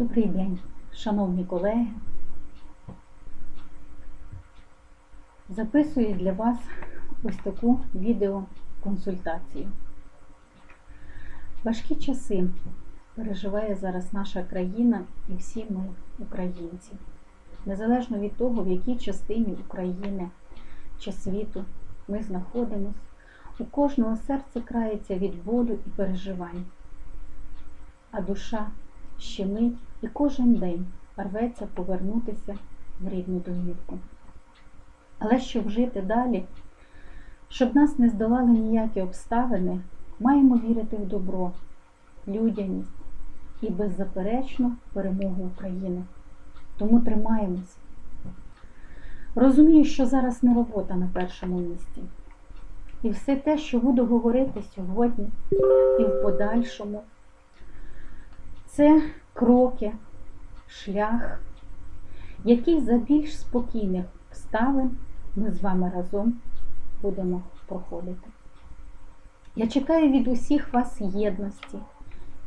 Добрий день, шановні колеги. Записую для вас ось таку відеоконсультацію. Важкі часи переживає зараз наша країна і всі ми, українці. Незалежно від того, в якій частині України чи світу ми знаходимося, у кожного серце крається від болю і переживань, а душа щемить і кожен день рветься повернутися в рідну домівку. Але щоб жити далі, щоб нас не здолали ніякі обставини, маємо вірити в добро, людяність і беззаперечну перемогу України. Тому тримаємось. Розумію, що зараз не робота на першому місці. І все те, що буду говорити сьогодні і в подальшому, це кроки, шлях, який за більш спокійних обставин ми з вами разом будемо проходити. Я чекаю від усіх вас єдності,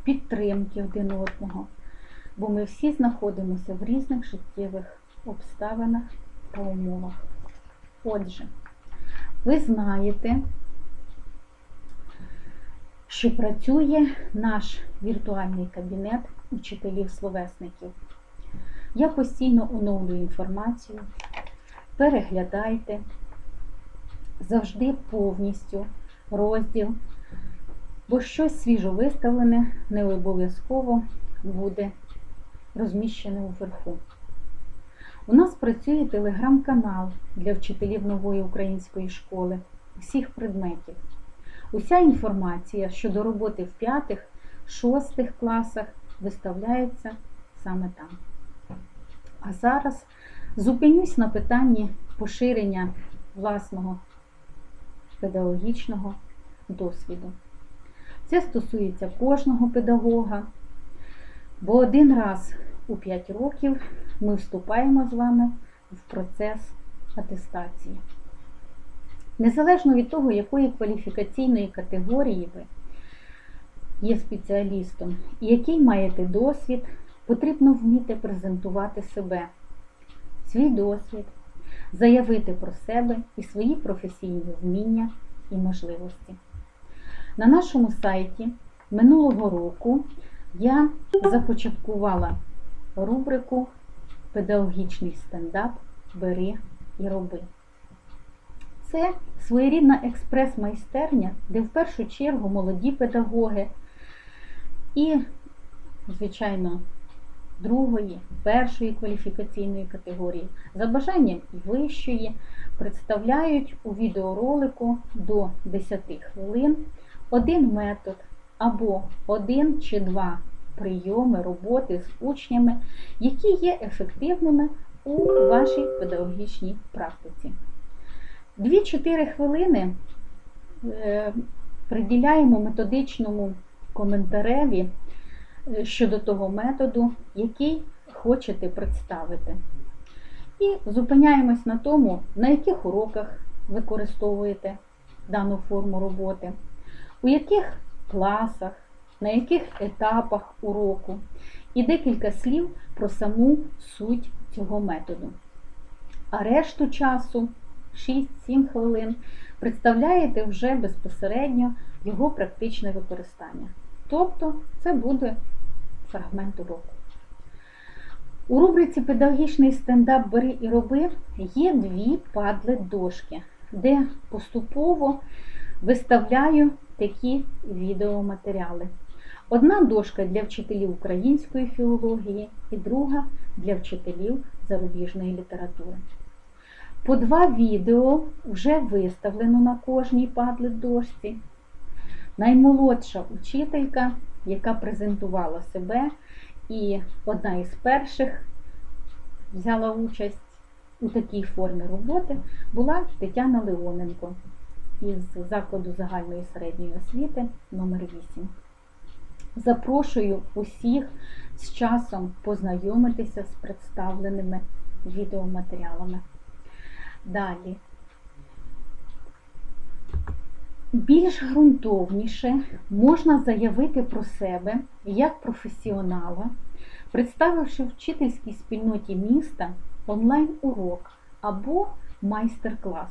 підтримки один одного, бо ми всі знаходимося в різних життєвих обставинах та умовах. Отже, ви знаєте, що працює наш віртуальний кабінет учителів-словесників. Я постійно оновлюю інформацію, переглядайте завжди повністю розділ, бо щось свіжо виставлене не обов'язково буде розміщене вверху. У нас працює телеграм-канал для вчителів нової української школи всіх предметів. Уся інформація щодо роботи в п'ятих, шостих класах виставляється саме там. А зараз зупинюсь на питанні поширення власного педагогічного досвіду. Це стосується кожного педагога, бо один раз у 5 років ми вступаємо з вами в процес атестації. Незалежно від того, якої кваліфікаційної категорії ви є спеціалістом і який маєте досвід, потрібно вміти презентувати себе, свій досвід, заявити про себе і свої професійні вміння і можливості. На нашому сайті минулого року я започаткувала рубрику Педагогічний стендап Бери і роби. Це своєрідна експрес-майстерня, де в першу чергу молоді педагоги і, звичайно, другої, першої кваліфікаційної категорії, за бажанням і вищої, представляють у відеоролику до 10 хвилин один метод або один чи два прийоми роботи з учнями, які є ефективними у вашій педагогічній практиці. 2-4 хвилини е, приділяємо методичному коментареві е, щодо того методу, який хочете представити. І зупиняємось на тому, на яких уроках використовуєте дану форму роботи, у яких класах, на яких етапах уроку, і декілька слів про саму суть цього методу. А решту часу 6-7 хвилин представляєте вже безпосередньо його практичне використання. Тобто це буде фрагмент уроку. У рубриці Педагогічний стендап Бери і роби є дві падли дошки, де поступово виставляю такі відеоматеріали. Одна дошка для вчителів української філології і друга для вчителів зарубіжної літератури. По два відео вже виставлено на кожній падлет дошці. Наймолодша учителька, яка презентувала себе, і одна із перших взяла участь у такій формі роботи, була Тетяна Леоненко із закладу загальної середньої освіти номер 8 Запрошую усіх з часом познайомитися з представленими відеоматеріалами. Далі. Більш ґрунтовніше можна заявити про себе як професіонала, представивши вчительській спільноті міста онлайн-урок або майстер-клас.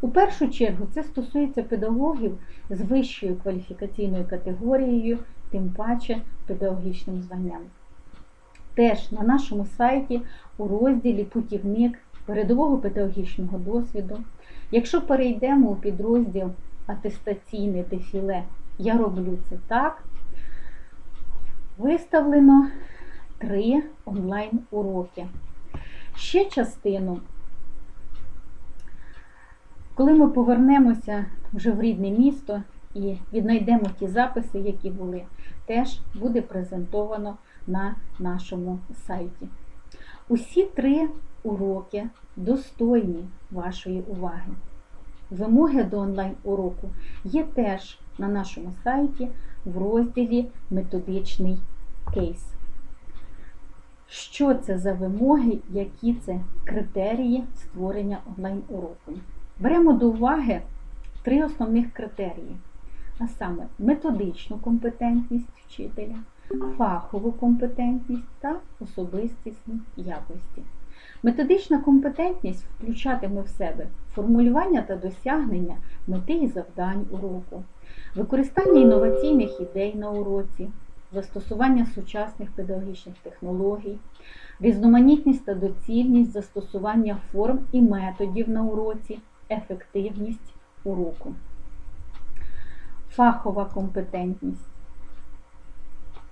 У першу чергу це стосується педагогів з вищою кваліфікаційною категорією, тим паче педагогічним званням. Теж на нашому сайті у розділі Путівник передового педагогічного досвіду. Якщо перейдемо у підрозділ Атестаційне дефіле Я роблю це так, виставлено три онлайн-уроки. Ще частину, коли ми повернемося вже в рідне місто і віднайдемо ті записи, які були, теж буде презентовано на нашому сайті. Усі три уроки достойні вашої уваги. Вимоги до онлайн-уроку є теж на нашому сайті в розділі Методичний кейс. Що це за вимоги, які це критерії створення онлайн-уроку? Беремо до уваги три основних критерії, а саме методичну компетентність вчителя, фахову компетентність та особистісні якості. Методична компетентність включатиме в себе формулювання та досягнення мети і завдань уроку, використання інноваційних ідей на уроці, застосування сучасних педагогічних технологій, різноманітність та доцільність застосування форм і методів на уроці, ефективність уроку. Фахова компетентність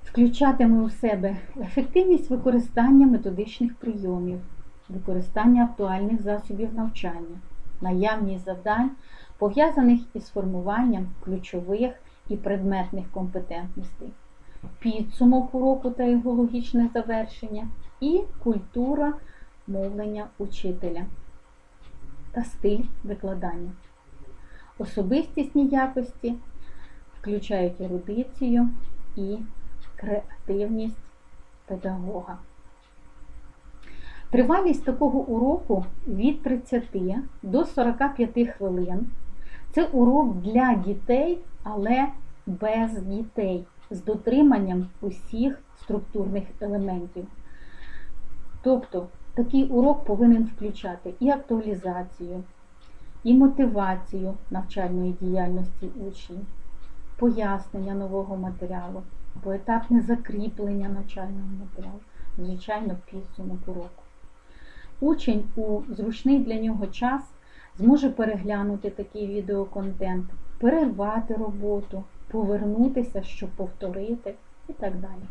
включатиме у себе ефективність використання методичних прийомів, використання актуальних засобів навчання, наявність завдань, пов'язаних із формуванням ключових і предметних компетентностей, підсумок уроку та його логічне завершення і культура мовлення учителя та стиль викладання. Особистісні якості включають ерудицію і креативність педагога. Тривалість такого уроку від 30 до 45 хвилин. Це урок для дітей, але без дітей, з дотриманням усіх структурних елементів. Тобто такий урок повинен включати і актуалізацію, і мотивацію навчальної діяльності учнів, пояснення нового матеріалу, поетапне закріплення навчального матеріалу, звичайно, підсумок уроку. Учень у зручний для нього час зможе переглянути такий відеоконтент, перервати роботу, повернутися, щоб повторити і так далі.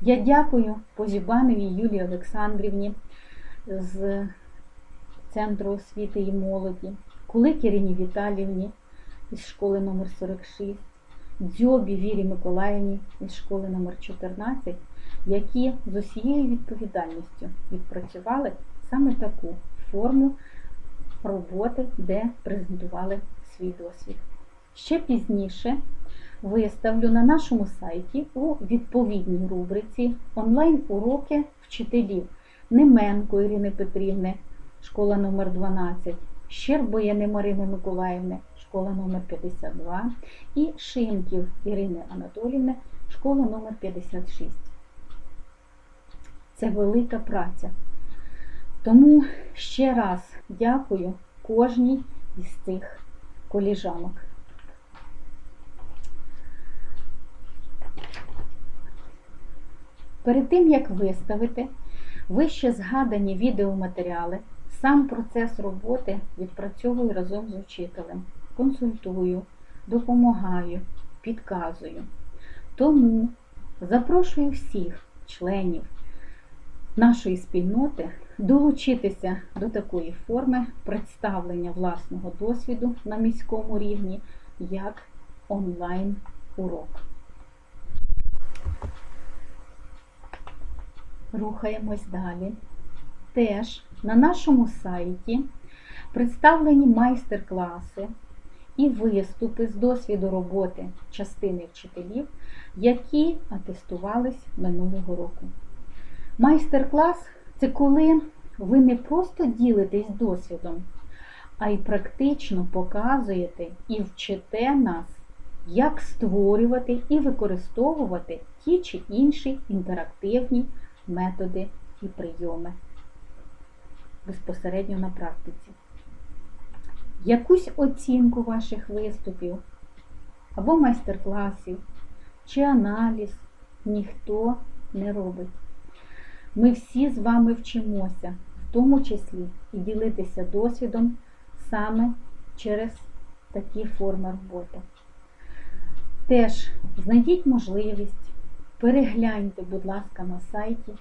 Я дякую Позібановій Юлії Олександрівні з Центру освіти і молоді, Кулик Ірині Віталівні із школи номер 46 Дзьобі Вірі Миколаївні із школи номер 14 які з усією відповідальністю відпрацювали саме таку форму роботи, де презентували свій досвід. Ще пізніше виставлю на нашому сайті у відповідній рубриці онлайн-уроки вчителів Неменко Ірини Петрівни, школа номер 12 Щербини Марини Миколаївни, школа номер 52 і Шимків Ірини Анатолівни, школа номер 56 Це велика праця. Тому ще раз дякую кожній із цих коліжанок. Перед тим, як виставити вище згадані відеоматеріали, сам процес роботи відпрацьовую разом з учителем, консультую, допомагаю, підказую. Тому запрошую всіх членів нашої спільноти долучитися до такої форми представлення власного досвіду на міському рівні як онлайн-урок. Рухаємось далі. Теж на нашому сайті представлені майстер-класи і виступи з досвіду роботи частини вчителів, які атестувались минулого року. Майстер-клас це коли ви не просто ділитесь досвідом, а й практично показуєте і вчите нас, як створювати і використовувати ті чи інші інтерактивні методи і прийоми безпосередньо на практиці. Якусь оцінку ваших виступів або майстер-класів чи аналіз ніхто не робить. Ми всі з вами вчимося, в тому числі і ділитися досвідом саме через такі форми роботи. Теж знайдіть можливість, перегляньте, будь ласка, на сайті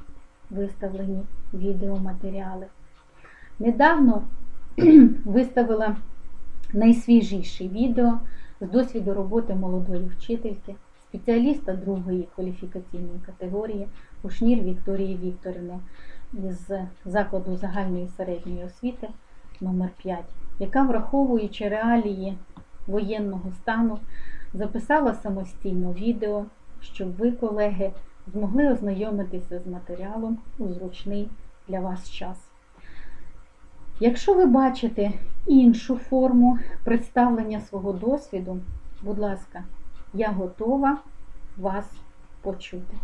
виставлені відеоматеріали. Недавно виставила найсвіжіше відео з досвіду роботи молодої вчительки, спеціаліста другої кваліфікаційної категорії Ушнір Вікторії Вікторівни із закладу загальної середньої освіти номер 5 яка, враховуючи реалії воєнного стану, записала самостійно відео, щоб ви, колеги, змогли ознайомитися з матеріалом у зручний для вас час. Якщо ви бачите іншу форму представлення свого досвіду, будь ласка, я готова вас почути.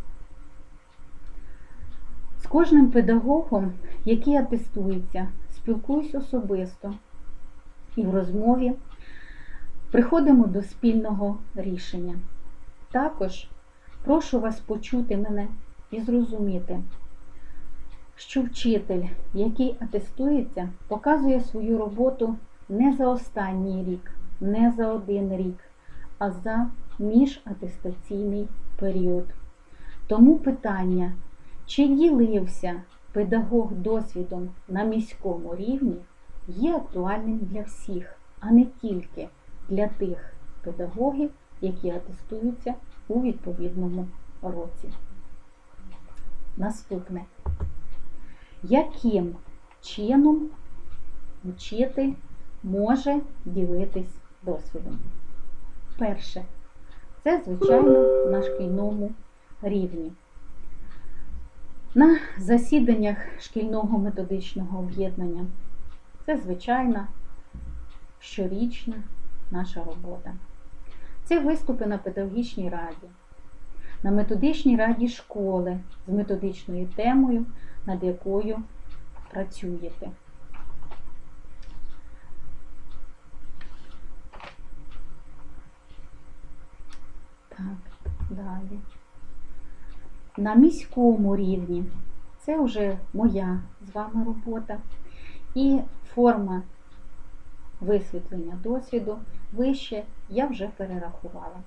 З кожним педагогом, який атестується, спілкуюсь особисто і в розмові приходимо до спільного рішення. Також прошу вас почути мене і зрозуміти, що вчитель, який атестується, показує свою роботу не за останній рік, не за один рік, а за міжатестаційний період. Тому питання, чи ділився педагог досвідом на міському рівні, є актуальним для всіх, а не тільки для тих педагогів, які атестуються у відповідному році. Наступне. Яким чином учитель може ділитись досвідом? Перше, це, звичайно, на шкільному рівні. На засіданнях шкільного методичного об'єднання це звичайна щорічна наша робота. Це виступи на педагогічній раді, на методичній раді школи з методичною темою, над якою працюєте. Так, далі. На міському рівні це вже моя з вами робота. І форма висвітлення досвіду вище я вже перерахувала.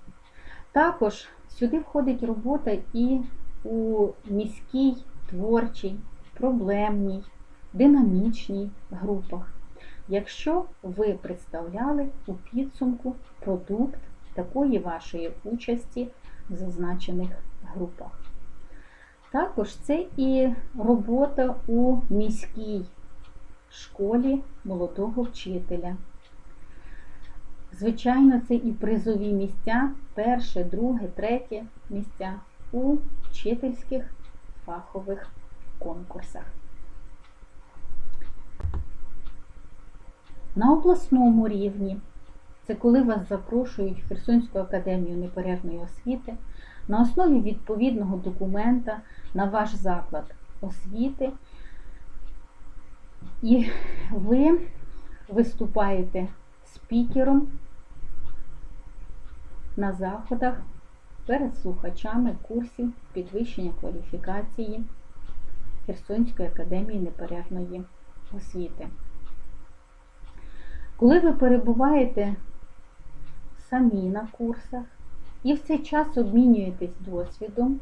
Також сюди входить робота і у міській, творчій, проблемній, динамічній групах. Якщо ви представляли у підсумку продукт такої вашої участі в зазначених групах. Також це і робота у міській школі молодого вчителя. Звичайно, це і призові місця, перше, друге, третє місця у вчительських фахових конкурсах. На обласному рівні це коли вас запрошують в Херсонську академію неперервної освіти на основі відповідного документа на ваш заклад освіти і ви виступаєте спікером на заходах перед слухачами курсів підвищення кваліфікації Херсонської академії неперервної освіти. Коли ви перебуваєте самі на курсах і в цей час обмінюєтесь досвідом,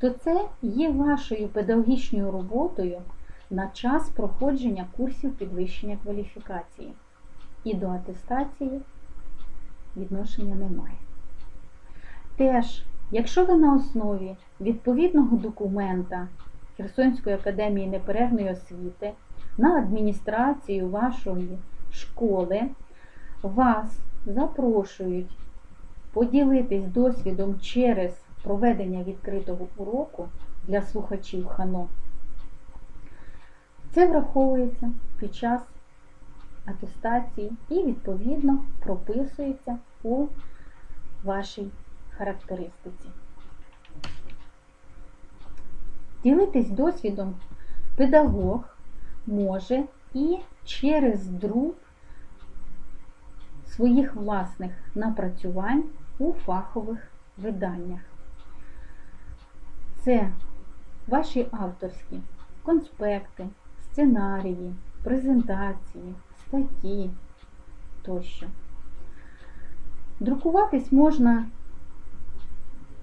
то це є вашою педагогічною роботою на час проходження курсів підвищення кваліфікації. І до атестації відношення немає. Теж, якщо ви на основі відповідного документа Херсонської академії неперервної освіти на адміністрацію вашої школи вас запрошують поділитись досвідом через проведення відкритого уроку для слухачів ХАНО, це враховується під час атестації і, відповідно, прописується у вашій характеристиці. Ділитись досвідом педагог може і через друк своїх власних напрацювань у фахових виданнях. Це ваші авторські конспекти, сценарії, презентації, статті тощо. Друкуватись можна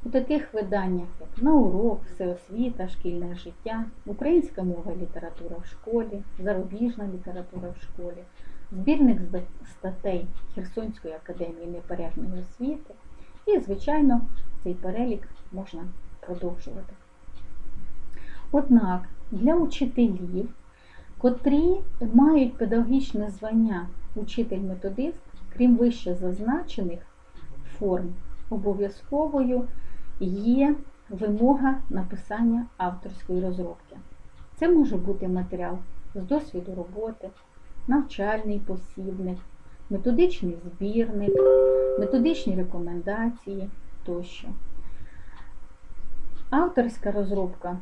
у таких виданнях, як на урок, всеосвіта, шкільне життя, українська мова і література в школі, зарубіжна література в школі, збірник статей Херсонської академії неперервної освіти. І, звичайно, цей перелік можна продовжувати. Однак для учителів, котрі мають педагогічне звання учитель-методист, крім вище зазначених форм, обов'язковою є вимога написання авторської розробки. Це може бути матеріал з досвіду роботи, навчальний посібник, методичний збірник, методичні рекомендації тощо. Авторська розробка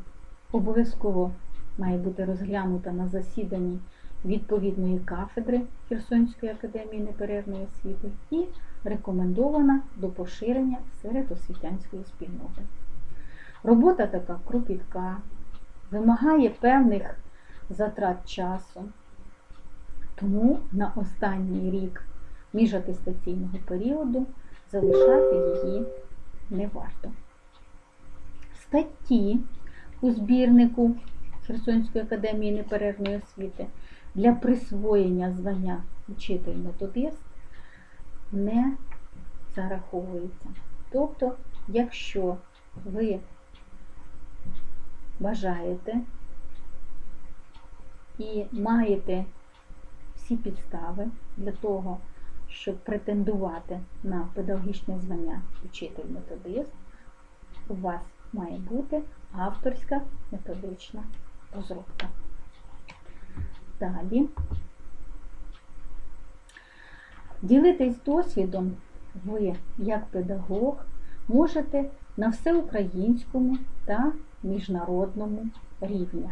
обов'язково має бути розглянута на засіданні відповідної кафедри Херсонської академії неперервної освіти і рекомендована до поширення серед освітянської спільноти. Робота така кропітка, вимагає певних затрат часу, тому на останній рік міжатестаційного періоду залишати її не варто. Статті у збірнику Херсонської академії неперервної освіти для присвоєння звання учитель-методист не зараховується. Тобто, якщо ви бажаєте і маєте всі підстави для того, щоб претендувати на педагогічне звання учитель-методист, у вас має бути авторська методична розробка. Далі. Ділитись досвідом ви, як педагог, можете на всеукраїнському та міжнародному рівнях.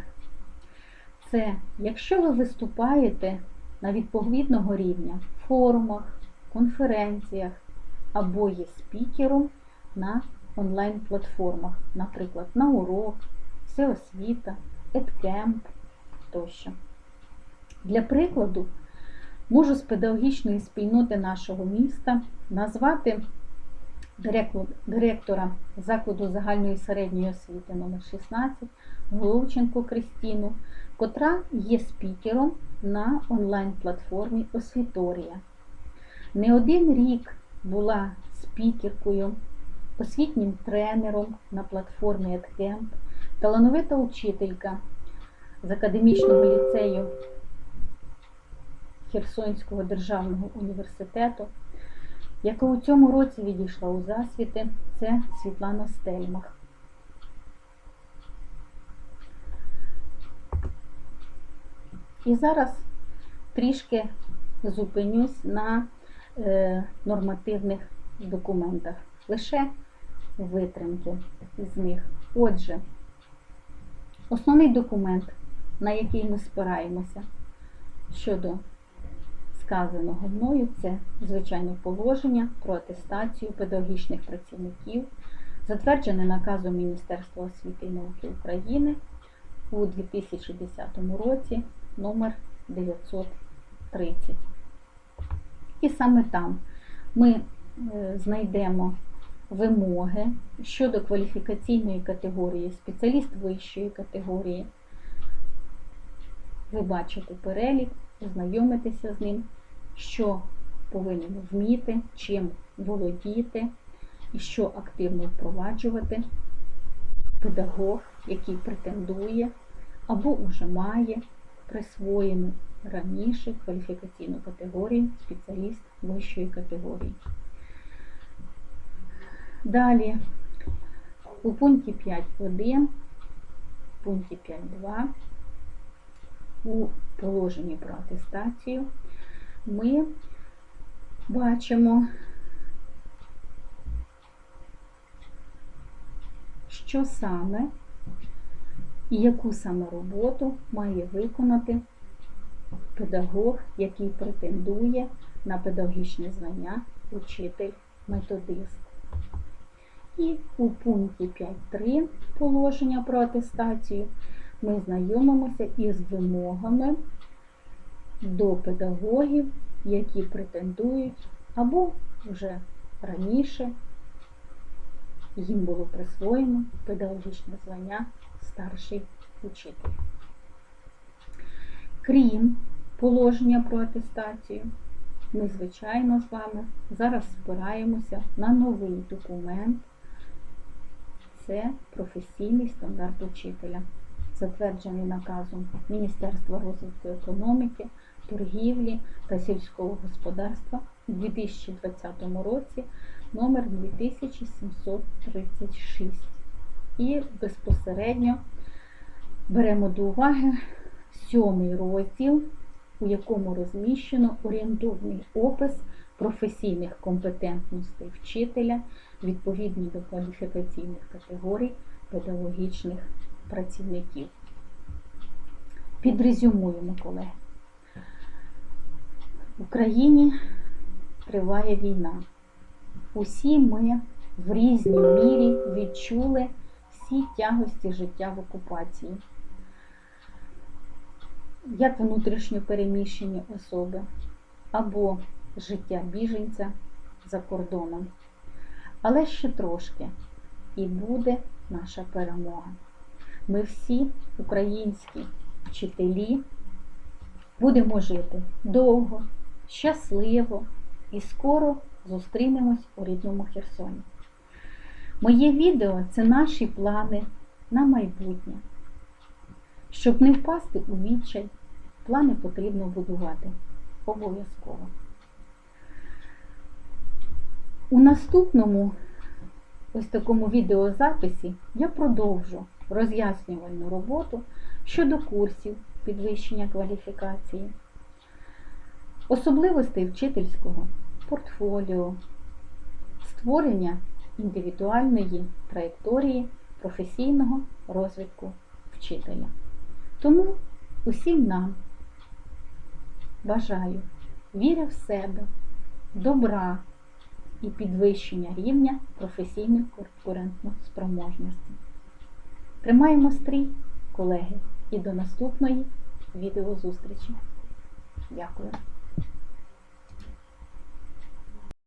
Це, якщо ви виступаєте на відповідного рівня в форумах, конференціях або є спікером на онлайн-платформах, наприклад, на урок, всеосвіта, едкемп тощо. Для прикладу, можу з педагогічної спільноти нашого міста назвати директора закладу загальної середньої освіти номер 16 Головченко Кристіну, котра є спікером на онлайн-платформі Освіторія. Не один рік була спікеркою, освітнім тренером на платформі EdCamp, талановита учителька з академічного ліцею Херсонського державного університету, яка у цьому році відійшла у засвіти, це Світлана Стельмах. І зараз трішки зупинюсь на е, нормативних документах, лише витримки з них. Отже, основний документ, на який ми спираємося щодо сказаного мною, це звичайне положення про атестацію педагогічних працівників, затверджене наказом Міністерства освіти і науки України у 2010 році номер 930. І саме там ми е, знайдемо вимоги щодо кваліфікаційної категорії, спеціаліст вищої категорії. Ви бачите перелік, ознайомитеся з ним, що повинен вміти, чим володіти і що активно впроваджувати педагог, який претендує або вже має присвоєну раніше кваліфікаційну категорію спеціаліст вищої категорії. Далі у пункті 5.1, пункті 5.2 у положенні про атестацію ми бачимо, що саме і яку саме роботу має виконати педагог, який претендує на педагогічне звання учитель-методист. І у пункті 5.3 положення про атестацію ми знайомимося із вимогами до педагогів, які претендують або вже раніше їм було присвоєно педагогічне звання старший учитель. Крім положення про атестацію, ми, звичайно, з вами зараз спираємося на новий документ. Це професійний стандарт учителя, затверджений наказом Міністерства розвитку економіки, торгівлі та сільського господарства у 2020 році номер 2736. І безпосередньо беремо до уваги сьомий розділ, у якому розміщено орієнтовний опис професійних компетентностей вчителя відповідні до кваліфікаційних категорій педагогічних працівників. Підрезюмуємо, колеги. В Україні триває війна. Усі ми в різній мірі відчули всі тягості життя в окупації, як внутрішньо переміщені особи або життя біженця за кордоном. Але ще трошки і буде наша перемога. Ми всі, українські вчителі, будемо жити довго, щасливо і скоро зустрінемось у рідному Херсоні. Моє відео це наші плани на майбутнє. Щоб не впасти у відчай, плани потрібно будувати обов'язково. У наступному ось такому відеозаписі я продовжу роз'яснювальну роботу щодо курсів підвищення кваліфікації, особливостей вчительського портфоліо, створення індивідуальної траєкторії професійного розвитку вчителя. Тому усім нам бажаю віри в себе, добра і підвищення рівня професійної конкурентності. Тримаємо стрій, колеги, і до наступної відеозустрічі. Дякую.